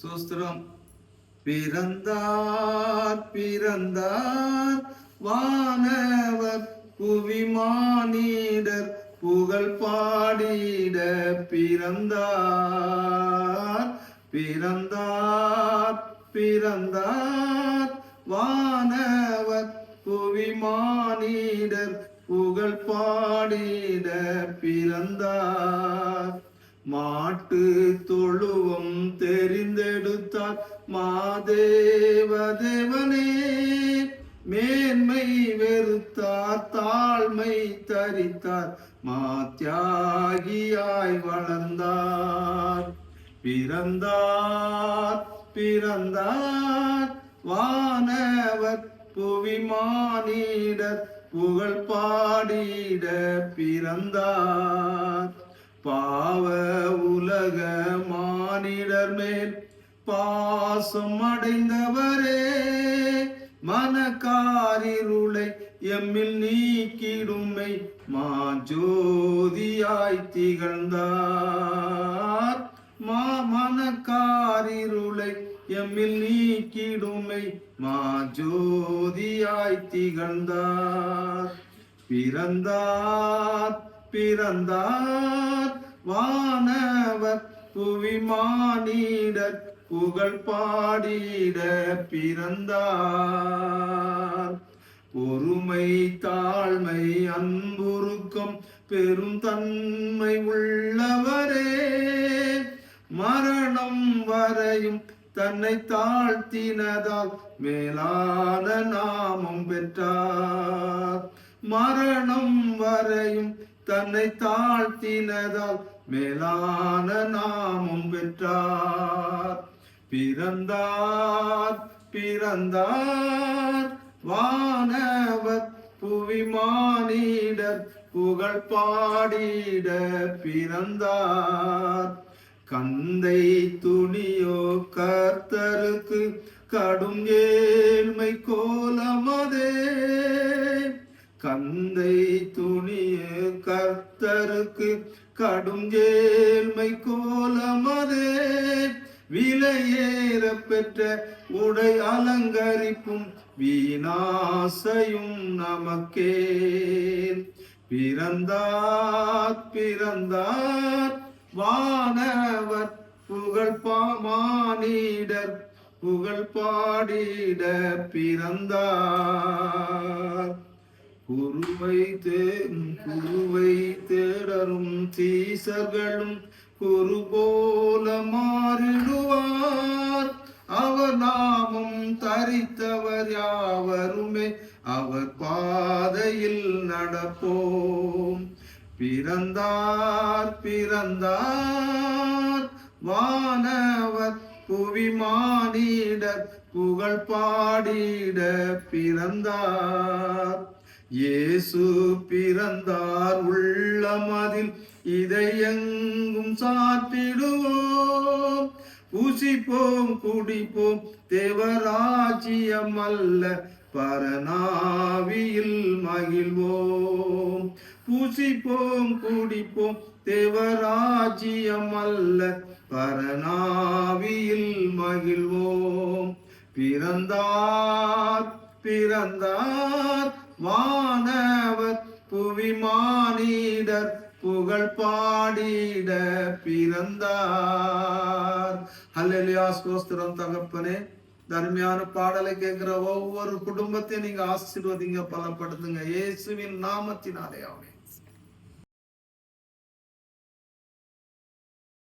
சூஸ்திரம். பிறந்தார் பிறந்தார் வானவர் புவிமானிடர் புகழ் பாடிட பிறந்தார் பிறந்தார் பிறந்தார் வானவர் புவிமானிடர் புகழ் பாடிட பிறந்தார். மாட்டு தொழுவம் தெரிந்தெடுத்தார் மாதேவ தேவனே மேன்மை வெறுத்தார் தாழ்மை தரித்தார் மாத்தியாகியாய் வளர்ந்தார். பிறந்தார் பிறந்தார் வானவர் புவிமானிடர் புகழ் பாடிட பிறந்தார். பாவ உலக மானிடர் மேல் பாசம் அடைந்தவரே மனக்காரிருளை எம்மில் நீக்கிடுமை மாஜோதியாய் திகழ்ந்தார். மா மனக்காரிருளை எம்மில் நீக்கிடுமை மாஜோதியாய் திகழ்ந்தார். பிறந்தார் பிறந்தார். வானவர் புவிமானிடர் புகழ் பாடிட பிறந்தார். பொறுமை தாழ்மை அன்புருக்கம் பெரும் தன்மை உள்ளவரே. மரணம் வரையும் தன்னை தாழ்த்தினதால் மேலான நாமம் பெற்றார். மரணம் வரையும் தன்னை தாழ்த்தினதால் மேலான நாமும் பெற்றார். பிறந்தார் பிறந்தார் வானவர் புவிமானிடர் புகழ் பாடிட பிறந்தார். கந்தை துணியோ கர்த்தருக்கு கடும் ஏழ்மை கோ கந்தை துணிய கர்த்தருக்கு கடும் ஏழ்மை கோலமதே. விலையேற பெற்ற உடை அலங்கரிப்பும் வீணாசையும் நமக்கே. பிறந்தார் பிறந்தார் வானவர் புகழ் பாமானிடர் புகழ் பாடிட பிறந்தார். குருவை தே குருவை தேடரும் சீசர்களும் குரு போல மாறிடுவார். அவர் நாமம் தரித்தவர் யாவருமே அவர் பாதையில் நடப்போம். பிறந்தார் பிறந்தார் வானவர் புவிமானிடர் புகழ் பாடிட பிறந்தார். இயேசு பிறந்தார் உள்ளமதில் இதை எங்கும் சாற்றிடுவோம் பூசிப்போம் குடிப்போம் தேவராஜ்யம் அல்ல பரநாவியில் மகிழ்வோம். பூசிப்போம் குடிப்போம் தேவராஜ்யம் அல்ல பரநாவியில் மகிழ்வோம். பிறந்தார் பிறந்தார் வானவர் புவிமானிடர் புகழ் பாடிட பிறந்தார். ஹல்லேலூயா ஸ்தோத்திரம் தகப்பனே. தர்மியான பாடலை கேட்கிற ஒவ்வொரு குடும்பத்தையும் நீங்க ஆசீர்வதிங்க பலப்படுத்துங்க. இயேசுவின் நாமத்தினாலே அவனே